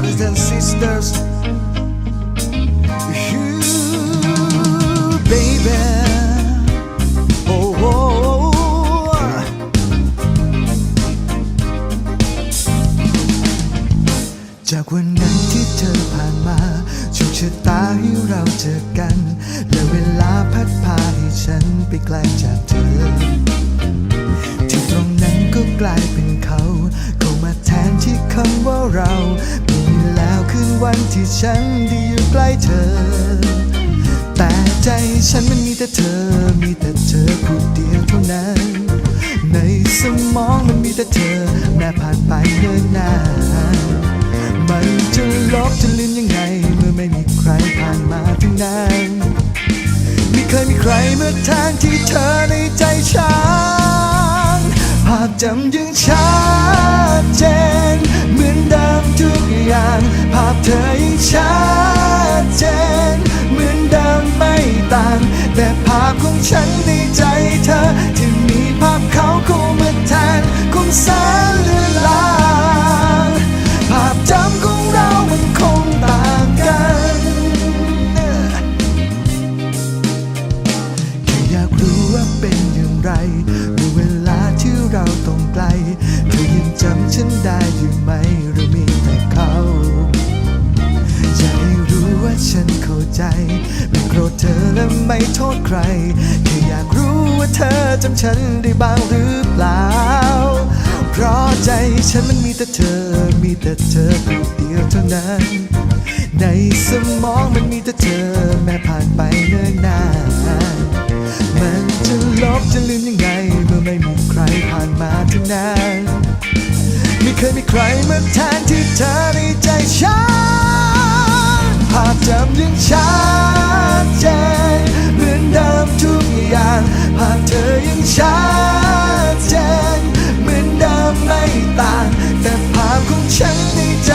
brothers and sisters you baby คืนวันที่ฉันได้อยู่ใกล้เธอ แต่ใจฉันมันมีแต่เธอ มีแต่เธอผู้เดียวเท่านั้น ในสมองมันมีแต่เธอ แม้ผ่านไปเนิ่นนาน มันจะลบจะลืมยังไง เมื่อไม่มีใครผ่านมาทั้งนั้นไม่เคยมีใครเมื่อทางที่เธอในใจฉันภาพจำยังชัดเจน พของฉันในใจเธอ ที่มีภาพเขาเข้ามาแทนคงแสนเลือนลางภาพจำของเรามันคงต่างกัน แค่อยากรู้ว่าเป็นอย่างไรเมื่อเวลาที่เราต้องไกล เธอยังจำฉันได้อยู่ไหมหรือมีแต่เขาอยากให้รู้ว่าฉันเข้าใจ โกรธเธอและไม่โทษใคร แค่อยากรู้ว่าเธอจำฉันได้บ้างหรือเปล่า เพราะใจฉันมันมีแต่เธอ มีแต่เธอผู้เดียวเท่านั้น ในสมองมันมีแต่เธอ แม้ผ่านไปเนิ่นนาน มันจะลบจะลืมยังไง เมื่อไม่มีใครผ่านมาทั้งนั้นไม่เคยมีใครมาแทนที่เธอในใจฉันภาพจำยังชัด ชัดเจนเหมือนเดิมไม่ต่าง แต่ภาพของฉันในใจ